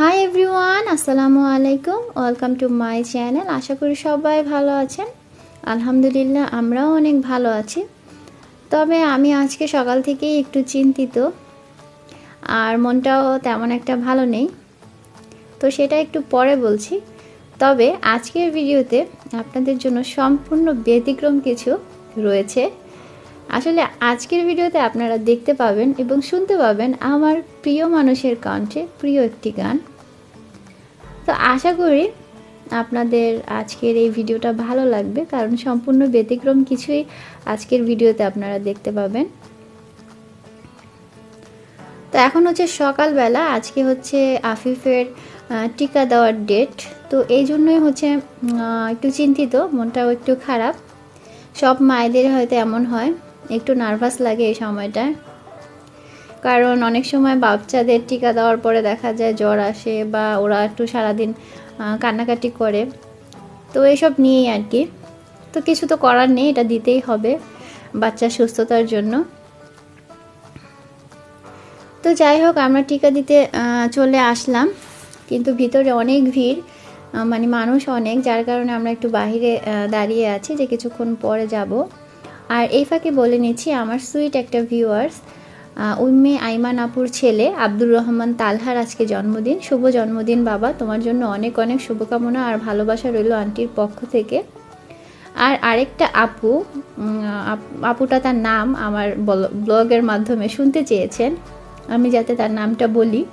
High everyone আসসালামু আলাইকুম welcome to my channel আশা করি সবাই ভালো আছেন। আলহামদুলিল্লাহ, আমরাও অনেক ভালো আছি। তবে আমি আজকে সকাল থেকেই একটু চিন্তিত। আর মনটাও তেমন একটা ভালো নেই। তো সেটা একটু পরে বলছি। তবে আজকের ভিডিওতে আপনাদের জন্য সম্পূর্ণ ব্যতিক্রম কিছু রয়েছে। আসলে আজকের ভিডিওতে আপনারা দেখতে পাবেন এবং শুনতে পাবেন আমার প্রিয় মানুষের কণ্ঠে প্রিয় একটি গান। তো আশা করি আপনাদের আজকের এই ভিডিওটা ভালো লাগবে, কারণ সম্পূর্ণ ব্যতিক্রম কিছুই আজকের ভিডিওতে আপনারা দেখতে পাবেন। তো এখন হচ্ছে সকালবেলা, আজকে হচ্ছে আফিফের টিকা দেওয়ার ডেট তো এই জন্যই হচ্ছে একটু চিন্তিত, মনটাও একটু খারাপ। সব মায়েদের হয়তো এমন হয়, একটু নার্ভাস লাগে এই সময়টায়। কারণ অনেক সময় বাচ্চাদের টিকা দেওয়ার পরে দেখা যায় জ্বর আসে বা ওরা একটু সারাদিন কান্নাকাটি করে। তো এইসব নিয়েই আর কি। তো কিছু তো করার নেই, এটা দিতেই হবে বাচ্চার সুস্থতার জন্য। তো যাই হোক, আমরা টিকা দিতে চলে আসলাম। কিন্তু ভিতরে অনেক ভিড় মানে মানুষ অনেক, যার কারণে আমরা একটু বাহিরে দাঁড়িয়ে আছি যে কিছুক্ষণ পরে যাব। আর এই ফাঁকে বলে নিচ্ছি, আমার সুইট একটা ভিউয়ার্স উম্মে আইমান আপুর ছেলে আব্দুর রহমান তালহার আজকে জন্মদিন। শুভ জন্মদিন, বাবা। তোমার জন্য অনেক অনেক শুভকামনা আর ভালোবাসা রইল আন্টির পক্ষ থেকে। আর আরেকটা আপু আপুটা তার নাম আমার ব্লগের মাধ্যমে শুনতে চেয়েছেন। আমি যাতে তার নামটা বলি।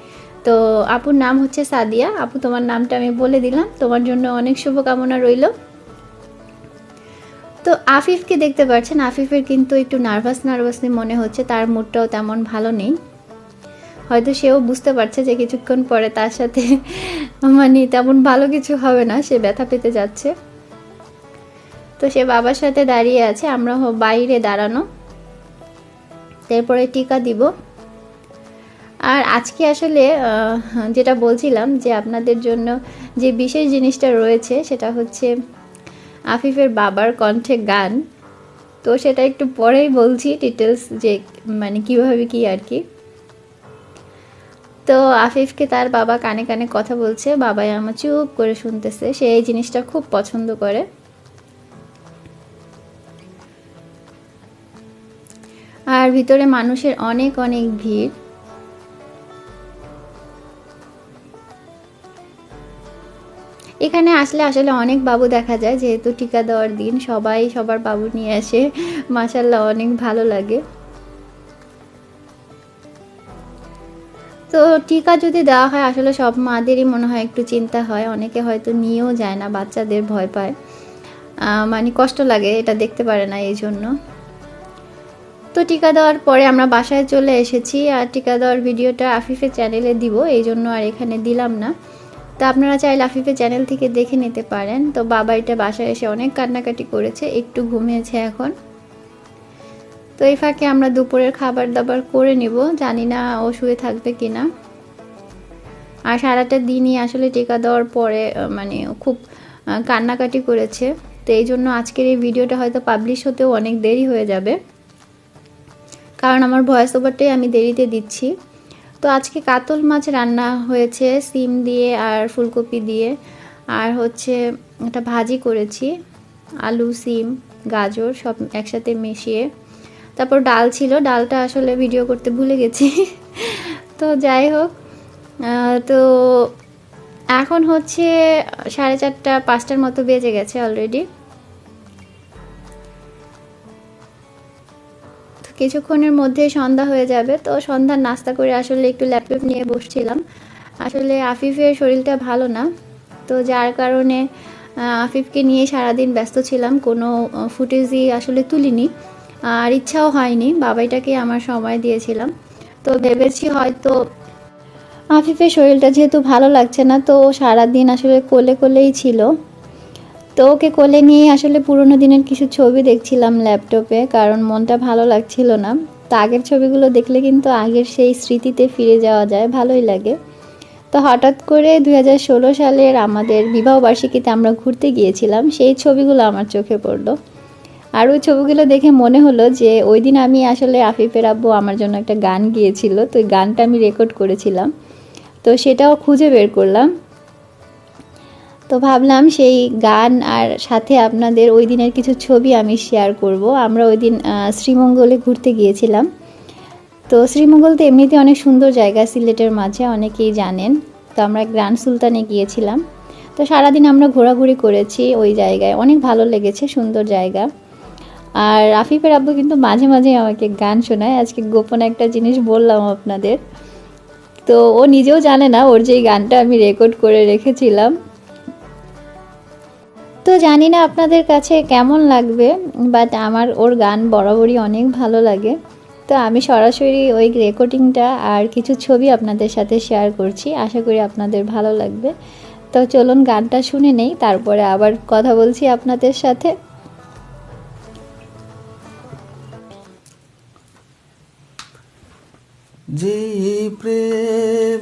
তো আপুর নাম হচ্ছে সাদিয়া। আপু, তোমার নামটা আমি বলে দিলাম। তোমার জন্য অনেক শুভকামনা রইল। তো আফিফকে দেখতে পাচ্ছেন আফিফের কিন্তু একটু নার্ভাস নার্ভাসলি মনে হচ্ছে। তার মুডটাও তেমন ভালো নেই। হয়তো সেও বুঝতে পারছে যে কিছুক্ষণ পরে তার সাথে মানে তেমন ভালো কিছু হবে না, সে ব্যথা পেতে যাচ্ছে। তো সে বাবার সাথে দাঁড়িয়ে আছে, আমরা বাইরে দাঁড়ানো। তারপরে টিকা দিব। আর আজকে আসলে যেটা বলছিলাম যে আপনাদের জন্য যে বিশেষ জিনিসটা রয়েছে, সেটা হচ্ছে আফিফের বাবার কণ্ঠে গান। তো সেটা একটু পরেই বলছি ডিটেলস যে মানে কীভাবে কি আর কি। তো আফিফকে তার বাবা কানে কানে কথা বলছে, বাবাই আমার চুপ করে শুনতেছে, সে এই জিনিসটা খুব পছন্দ করে। আর ভিতরে মানুষের অনেক অনেক ভিড়। এখানে আসলে আসলে অনেক বাবু দেখা যায়, যেহেতু টিকা দেওয়ার দিন, সবাই সবার বাবু নিয়ে আসে। মাসাল্লাহ অনেক ভালো লাগে। তো টিকা যদি দেওয়া হয়, আসলে সব মাদেরই মনে হয় একটু চিন্তা হয়। অনেকে হয়তো নিয়েও যায় না, বাচ্চাদের ভয় পায়। মানে কষ্ট লাগে, এটা দেখতে পারে না এই জন্য তো টিকা দেওয়ার পরে আমরা বাসায় চলে এসেছি, আর টিকা দেওয়ার ভিডিওটা আফিফের চ্যানেলে দিব এই জন্য আর এখানে দিলাম না। তো আপনারা চাইলে আফিফের চ্যানেল থেকে দেখে নিতে পারেন। তো বাবা এটা বাসায় এসে অনেক কান্নাকাটি করেছে, একটু ঘুমিয়েছে এখন। তো এই ফাঁকে আমরা দুপুরের খাবার দাবার করে নিব, জানি না ও শুয়ে থাকবে কি না আর সারাটা দিনই আসলে টিকা দেওয়ার পরে মানে খুব কান্নাকাটি করেছে। তো এই জন্য আজকের এই ভিডিওটা হয়তো পাবলিশ হতেও অনেক দেরি হয়ে যাবে। কারণ আমার ভয়েস ওভারটাই আমি দেরিতে দিচ্ছি। তো আজকে কাতল মাছ রান্না হয়েছে, সিম দিয়ে আর ফুলকপি দিয়ে। আর হচ্ছে একটা ভাজি করেছি, আলু, সিম, গাজর সব একসাথে মিশিয়ে। তারপর ডাল ছিল, ডালটা আসলে ভিডিও করতে ভুলে গেছি। তো যাই হোক তো এখন হচ্ছে সাড়ে চারটা, পাঁচটার মতো বেজে গেছে অলরেডি কিছুক্ষণের মধ্যে সন্ধ্যা হয়ে যাবে। তো সন্ধ্যার নাস্তা করে আসলে একটু ল্যাপটপ নিয়ে বসছিলাম। আসলে আফিফের শরীরটা ভালো না। তো যার কারণে আফিফকে নিয়ে সারাদিন ব্যস্ত ছিলাম। কোনো ফুটেজই আসলে তুলিনি। আর ইচ্ছাও হয়নি। বাবাইটাকে আমার সময় দিয়েছিলাম। তো ভেবেছি হয়তো আফিফের শরীরটা যেহেতু ভালো লাগছে না, তো সারাদিন আসলে কোলে কোলেই ছিল। তো ওকে কোলে নিয়ে আসলে পুরোনো দিনের কিছু ছবি দেখছিলাম ল্যাপটপে, কারণ মনটা ভালো লাগছিল না। তো আগের ছবিগুলো দেখলে কিন্তু আগের সেই স্মৃতিতে ফিরে যাওয়া যায়, ভালোই লাগে। তো হঠাৎ করে দু হাজার ষোলো সালের আমাদের বিবাহবার্ষিকীতে আমরা ঘুরতে গিয়েছিলাম, সেই ছবিগুলো আমার চোখে পড়ল। আর ওই ছবিগুলো দেখে মনে হলো যে ওই দিন আমি আসলে আফিফের আব্বু আমার জন্য একটা গান গিয়েছিল, তো ওই গানটা আমি রেকর্ড করেছিলাম। তো সেটাও খুঁজে বের করলাম। তো ভাবলাম সেই গান আর সাথে আপনাদের ওই দিনের কিছু ছবি আমি শেয়ার করব। আমরা ওই দিন শ্রীমঙ্গলে ঘুরতে গিয়েছিলাম। তো শ্রীমঙ্গল তো এমনিতে অনেক সুন্দর জায়গা সিলেটের মাঝে, অনেকেই জানেন। তো আমরা গ্র্যান্ড সুলতানে গিয়েছিলাম। তো সারাদিন আমরা ঘোরাঘুরি করেছি ওই জায়গায়। অনেক ভালো লেগেছে, সুন্দর জায়গা। আর রাফিফের আব্বু কিন্তু মাঝে মাঝে আমাকে গান শোনায়। আজকে গোপন একটা জিনিস বললাম আপনাদের। তো ও নিজেও জানে না, ওর যেই গানটা আমি রেকর্ড করে রেখেছিলাম। তো জানি না আপনাদের কাছে কেমন লাগবে বাট আমার ওর গান বরাবরই অনেক ভালো লাগে। তো আমি সরাসরি ওই রেকর্ডিংটা আর কিছু ছবি আপনাদের সাথে শেয়ার করছি, আশা করি আপনাদের ভালো লাগবে। তো চলুন গানটা শুনে নেই, তারপরে আবার কথা বলছি আপনাদের সাথে। যে প্রেম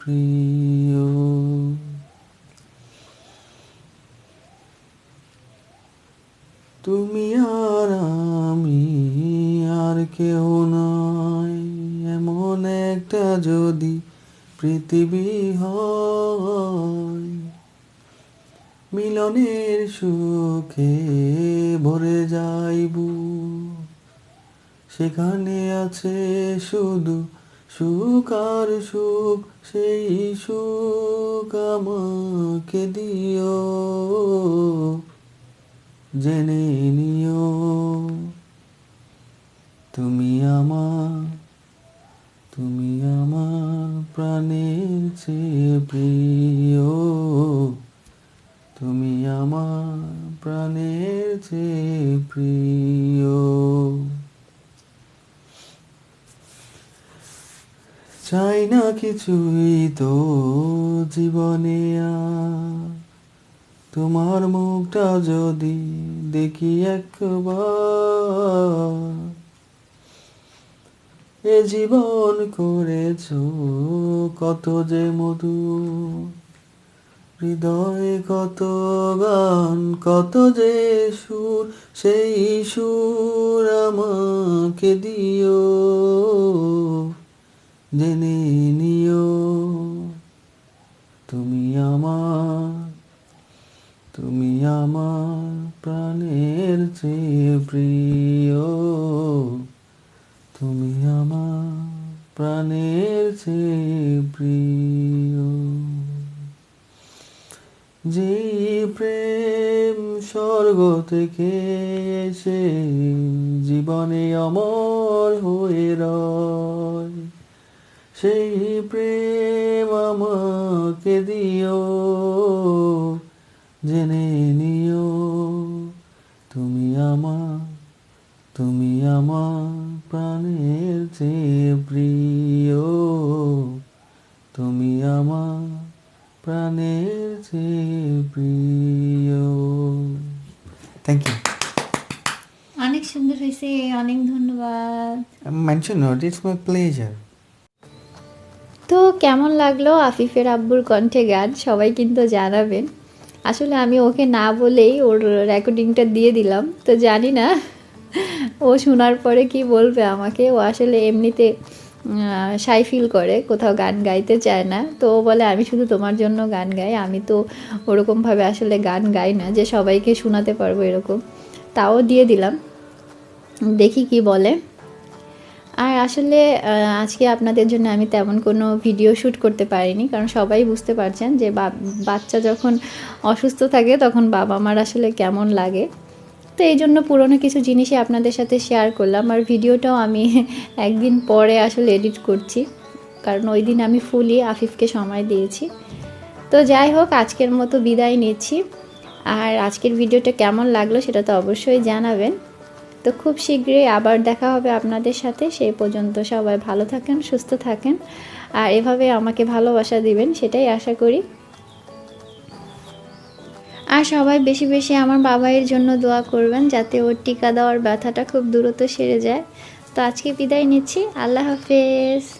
প্রিয়। তুমি আর আমি আর কেউ নয় এমন একটা যদি পৃথিবী হয়, মিলনের সুখে ভরে যাইব। সেখানে আছে শুধু সুখ আর সুখ, সেই সুখ আমাকে দিও। জেনে নিও, তুমি আমার তুমি আমার প্রাণের চেয়ে প্রিয়। তুমি আমার প্রাণের চেয়ে প্রিয়। চাই না কিছুই তো জীবনে তোমার মুখটা যদি দেখি একবার, এ জীবন করেছ কত যে মধু। হৃদয়ে কত গান, কত যে সুর, সেই সুর আমাকে দিও। জেনে নিও, তুমি আমার তুমি আমার প্রাণের চেয়ে প্রিয়। তুমি আমার প্রাণের চেয়ে প্রিয়। যে প্রেম স্বর্গ থেকে এসে জীবনে অমর হয়ে রয় সেই প্রেম আমাকে দিও জেনে নিও। তুমি আমার তুমি আমার প্রাণের চেয়ে প্রিয়। তুমি আমার প্রাণের চেয়ে প্রিয়। থ্যাংক ইউ অনেক সুন্দর হয়েছে অনেক ধন্যবাদ। Mention not it's my pleasure তো কেমন লাগল আফিফের আব্বুর কণ্ঠে গান? সবাই কিন্তু জানাবেন। আসলে আমি ওকে না বলেই ওর রেকর্ডিংটা দিয়ে দিলাম। তো জানি না, ও শোনার পরে কি বলবে আমাকে। ও আসলে এমনিতে সাই ফিল করে, কোথাও গান গাইতে চায় না। তো ও বলে, আমি শুধু তোমার জন্য গান গাই। আমি তো ওরকমভাবে আসলে গান গাই না যে সবাইকে শোনাতে পারব এরকম। তাও দিয়ে দিলাম। দেখি কি বলে। আর আসলে আজকে আপনাদের জন্য আমি তেমন কোনো ভিডিও শ্যুট করতে পারিনি, কারণ সবাই বুঝতে পারছেন যে বাচ্চা যখন অসুস্থ থাকে তখন বাবা মার আসলে কেমন লাগে। তো এই জন্য পুরনো কিছু জিনিসই আপনাদের সাথে শেয়ার করলাম, আর ভিডিওটাও আমি একদিন পরে আসলে এডিট করছি, কারণ ওই দিন আমি ফুলি আফিফকে সময় দিয়েছি। তো যাই হোক, আজকের মতো বিদায় নিচ্ছি, আর আজকের ভিডিওটা কেমন লাগল সেটা তো অবশ্যই জানাবেন। তো খুব শীঘ্রই আবার দেখা হবে আপনাদের সাথে। সেই পর্যন্ত সবাই ভালো থাকেন, সুস্থ থাকেন। আর এভাবে আমাকে ভালোবাসা দিবেন, সেটাই আশা করি। আর সবাই বেশি বেশি আমার বাবাইয়ের জন্য দোয়া করবেন, যাতে ওর টিকা দেওয়ার ব্যথাটা খুব দ্রুত সেরে যায়। তো আজকে বিদায় নিচ্ছি। আল্লাহ হাফেজ।